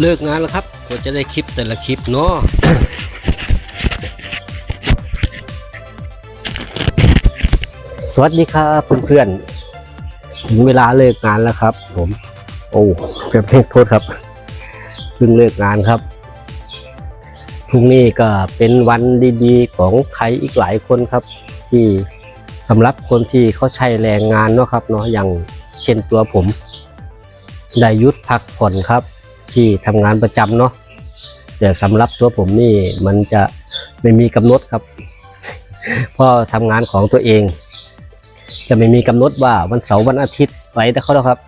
เลิกงานแล้วครับก็จะได้คลิปแต่ละคลิปเนาะสวัสดีครับเพื่อนๆถึงเวลาเลิกงานแล้วครับ ผม โอ้เพื่อนเพโทษครับเพิ่งเลิกงานครับพรุ่งนี้ก็เป็นวันดีๆ ของใครอีกหลายคนครับ ที่สำหรับคนที่เขาใช้แรงงานเนาะครับเนาะอย่างเช่นตัวผมได้ยุดพักผ่อนครับ ที่ทำงานประจำเนาะแต่สำหรับตัวผมนี่มันจะไม่มีกำหนดครับเพราะทำงานของตัวเอง จะไม่มีกำหนดว่าวันเสาร์วันอาทิตย์ไปแต่เขาแล้วครับ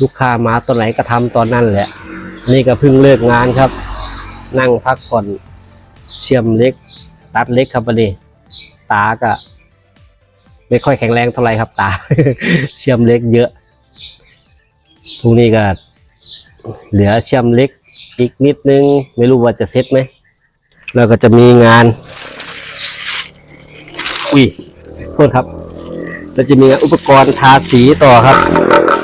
ลูกค้ามาตอนไหนก็ทำตอนนั้นแหละ นี่ก็เพิ่งเลิกงานครับ นั่งพักผ่อนเชื่อมเล็ก ตัดเล็กครับวันนี้ตาก็ไม่ค่อยแข็งแรงเท่าไหร่ครับตา เชื่อมเล็กเยอะพรุ่งนี้ก็ เหลือเชื่อมเล็กอีกนิดนึง ไม่รู้ว่าจะเซ็ตไหม แล้วก็จะมีงาน อุ้ยโทษครับแล้วจะมีอุปกรณ์ทาสีต่อครับ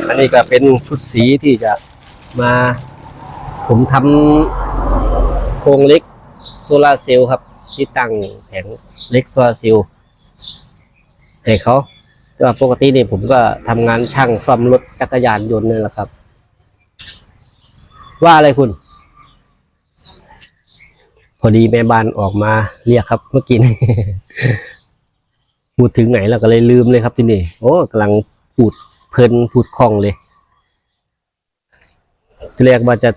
อันนี้ก็เป็นชุดสีที่จะมา ผมทำโครงเล็กโซลาเซลล์ครับ ที่ตั้งแผงเล็กโซลาเซลล์ให้เขาแต่ปกติเนี่ยผมก็ทำงานช่างซ่อมรถจักรยานยนต์นี่แหละครับ ว่าอะไรคุณ พอดีแม่บ้านออกมาเรียกครับ เมื่อกี้นี้พูดถึงไหนเราก็เลยลืมเลยครับที่นี่ โอ้กำลังพูดเพลินพูดคล่องเลยที่แรกว่าจะ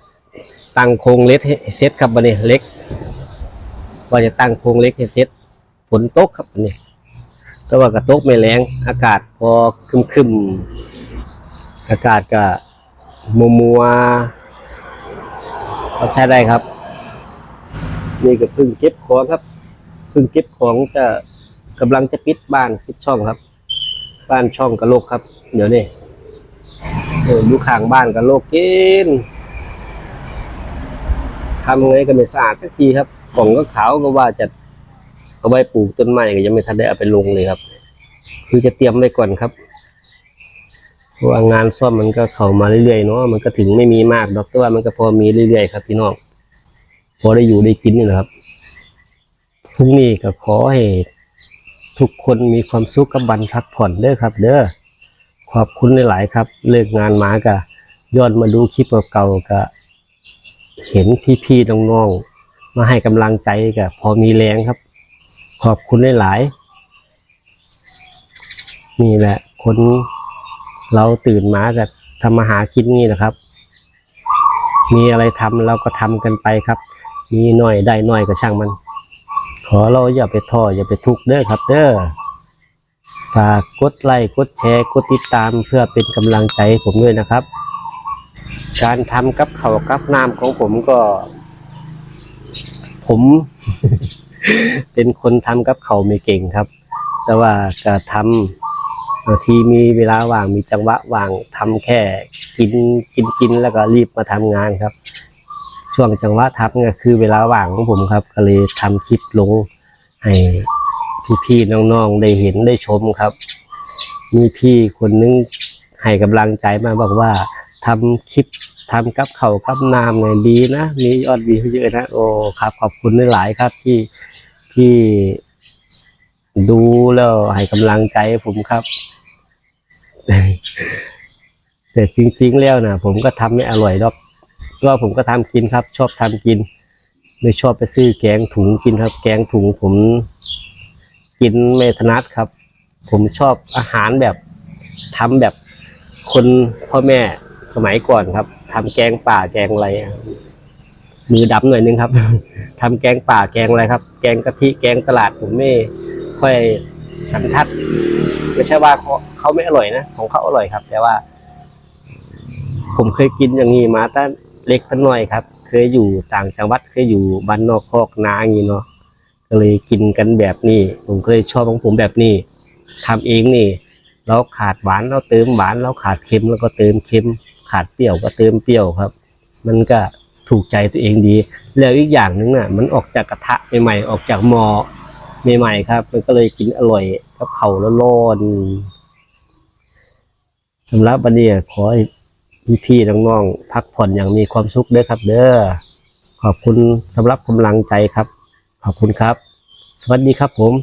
ตั้งโครงเล็กให้เซตครับบันนี้เล็ก ว่าจะตั้งโครงเล็กให้เซตฝนตกครับบันนี้แต่ว่ากระตกไม่แรงอากาศพอคึมคึมๆอากาศก็มัวมัวๆ เราใช้ได้ครับ นี่ก็เพิ่งเก็บของครับเพิ่งเก็บของจะกำลังจะปิดบ้านปิดช่องครับ บ้านช่องกระโลกครับ เดี๋ยวนี้เออยู่ข้างบ้านกระโลกกินทำไงก็ไม่สะอาดสักทีครับกล่องก็ขาวก็ว่าจะเอาไว้ปลูกต้นไม้ก็ยังไม่ทันได้เอาไปลงเลยครับ คือจะเตรียมไว้ก่อนครับ เพราะว่างานซ่อมมันก็เข้ามาเรื่อยๆเนาะมันก็ถึงไม่มีมากดอกแต่ว่ามันก็พอมีเรื่อยๆครับพี่น้องพอได้อยู่ได้กินนี่แหละครับพรุ่งนี้ก็ขอให้ทุกคนมีความสุขกับบันพักผ่อนเด้อครับ เด้อขอบคุณหลายๆครับ เลิกงานมาก็ย้อนมาดูคลิปเก่าๆก็เห็นพี่ๆน้องๆมาให้กำลังใจก็พอมีแรงครับ ขอบคุณหลายๆนี่แหละ คน เราตื่นมาก็ทำมาหากินนี่นะครับ มีอะไรทำเราก็ทำกันไปครับ มีหน่อยได้หน่อยก็ช่างมัน ขอเราอย่าไปท้ออย่าไปทุกข์เด้อครับ เด้อฝากกดไลค์กดแชร์กดติดตามเพื่อเป็นกำลังใจผมด้วยนะครับ การทำกับเขากับน้ำของผมก็ ผม เป็นคนทำกับเขาไม่เก่งครับ แต่ว่าก็ทำ บางทีมีเวลาว่างมีจังหวะว่างทำแค่กินกินกินแล้วก็รีบมาทำงานครับ ช่วงจังหวะทับเนี่ยคือเวลาว่างของผมครับ ก็เลยทำคลิปลงให้พี่ๆน้องๆได้เห็นได้ชมครับ มีพี่คนนึงให้กำลังใจมาบอกว่าทำคลิปทำกับเขากับน้ำเนี่ยดีนะ มียอดวิวเยอะนะโอ้ครับขอบคุณหลายครับที่ที่ ดูแล้วให้กำลังใจผมครับ แต่จริง ๆ แล้วนะผมก็ทำไม่อร่อยหรอกก็ผมก็ทำกินครับ ชอบทำกิน ไม่ชอบไปซื้อแกงถุงกินครับ แกงถุงผมกินไม่ถนัดครับ ผมชอบอาหารแบบทำแบบคนพ่อแม่สมัยก่อนครับทำแกงป่าแกงอะไรมือดำหน่อยนึงครับทำแกงป่าแกงอะไรครับ แกงกะทิแกงตลาดผมไม่ ค่อยสันทัดไม่ใช่ว่าเขาเขาไม่อร่อยนะของเขาอร่อยครับ แต่ว่า ผมเคยกินอย่างนี้มาตั้งเล็กตั้งน้อยครับ เคยอยู่ต่างจังหวัดเคยอยู่บ้านนอกคอกนาอย่างนี้เนาะก็เลยกินกันแบบนี้ ผมเคยชอบของผมแบบนี้ทำเองนี่เราขาดหวานเราเติมหวานเราขาดเค็มแล้วก็เติมเค็ม ขาดเปรี้ยวก็เติมเปรี้ยวครับ มันก็ถูกใจตัวเองดี แล้วอีกอย่างหนึ่งน่ะ มันออกจากกระทะใหม่ๆออกจากหม้อ ใหม่ๆครับ มันก็เลยกินอร่อยกับเขาแล้วร้อนสำหรับวันนี้ขอให้พี่ๆน้องๆพักผ่อนอย่างมีความสุขด้วยครับ เด้อขอบคุณสำหรับกำลังใจครับ ขอบคุณครับ สวัสดีครับผม